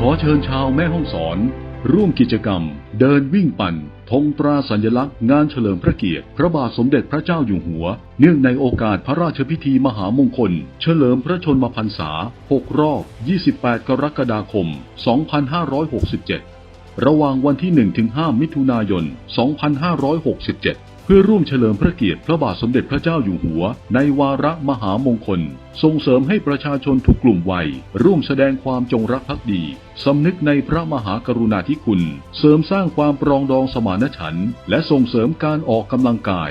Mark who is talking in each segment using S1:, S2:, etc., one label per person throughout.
S1: ขอเชิญชาวแม่ห้องสอน ร่วมกิจกรรม เดินวิ่งปั่นธงตราสัญลักษณ์งานเฉลิมพระเกียรติ พระบาทสมเด็จพระเจ้าอยู่หัว เนื่องในโอกาสพระราชพิธีมหามงคล เฉลิมพระชนมพรรษา 6 รอบ 28 กรกฎาคม 2567 ระหว่างวันที่ 1-5 มิถุนายน 2567 เพื่อร่วมเฉลิมพระเกียรติพระบาทสมเด็จพระเจ้าอยู่หัว ในวาระมหามงคล ส่งเสริมให้ประชาชนทุกกลุ่มวัย ร่วมแสดงความจงรักภักดี สำนึกในพระมหากรุณาธิคุณ เสริมสร้างความปรองดองสมานฉันท์และส่งเสริมการออกกำลังกาย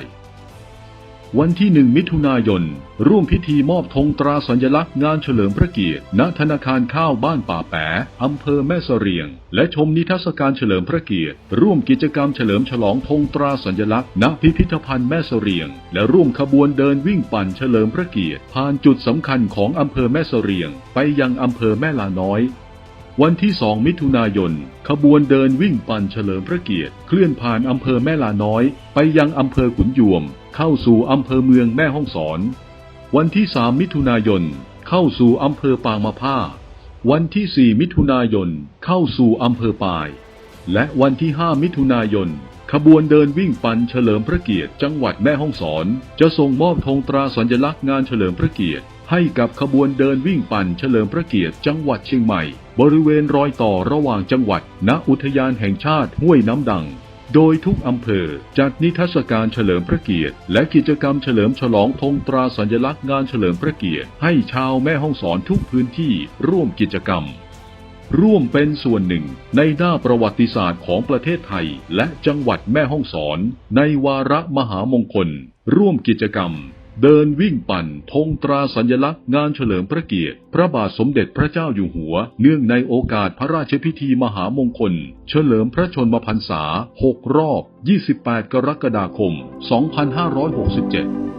S1: วันที่หนึ่งมิถุนายน ร่วมพิธีมอบธงตราสัญลักษณ์งานเฉลิมพระเกียรติ ณ ธนาคารข้าวบ้านป่าแปะอำเภอแม่เสเรียง และชมนิทรรศการเฉลิมพระเกียรติ ร่วมกิจกรรมเฉลิมฉลองธงตราสัญลักษณ์ ณ พิพิธภัณฑ์แม่เสเรียง และร่วมขบวนเดินวิ่งปั่นเฉลิมพระเกียรติ ผ่านจุดสำคัญของอำเภอแม่เสเรียง ไปยังอำเภอแม่ลาน้อย วันที่ 2 มิถุนายน ขบวนเดินวิ่งปั่นเฉลิมพระเกียรติ เคลื่อนผ่านอำเภอแม่ลาน้อย ไปยังอำเภอขุนยวม เข้าสู่อำเภอเมืองแม่ฮ่องสอน วันที่ 3 มิถุนายน เข้าสู่อำเภอปางมะผ้า วันที่ 4 มิถุนายน เข้าสู่อำเภอปาย และวันที่ 5 มิถุนายน ขบวนเดินวิ่งปั่นเฉลิมพระเกียรติ จังหวัดแม่ฮ่องสอน จะส่งมอบธงตราสัญลักษณ์งานเฉลิมพระเกียรติ ให้กับขบวนเดินวิ่งปั่นเฉลิมพระเกียรติจังหวัดเชียงใหม่ บริเวณรอยต่อระหว่างจังหวัด ณอุทยานแห่งชาติห้วยน้ำดัง โดยทุกอำเภอจัดนิทรรศการเฉลิมพระเกียรติ และกิจกรรมเฉลิมฉลองธงตราสัญลักษณ์งานเฉลิมพระเกียรติ ให้ชาวแม่ฮ่องสอนทุกพื้นที่ร่วมกิจกรรม ร่วมเป็นส่วนหนึ่งในหน้าประวัติศาสตร์ของประเทศไทย และจังหวัดแม่ฮ่องสอน ในวาระมหามงคล ร่วมกิจกรรม เดินวิ่งปั่นธงตราสัญลักษณ์งานเฉลิมพระเกียรติ พระบาทสมเด็จพระเจ้าอยู่หัว เนื่องในโอกาสพระราชพิธีมหามงคล เฉลิมพระชนมพรรษา 6 รอบ 28 กรกฎาคม 2567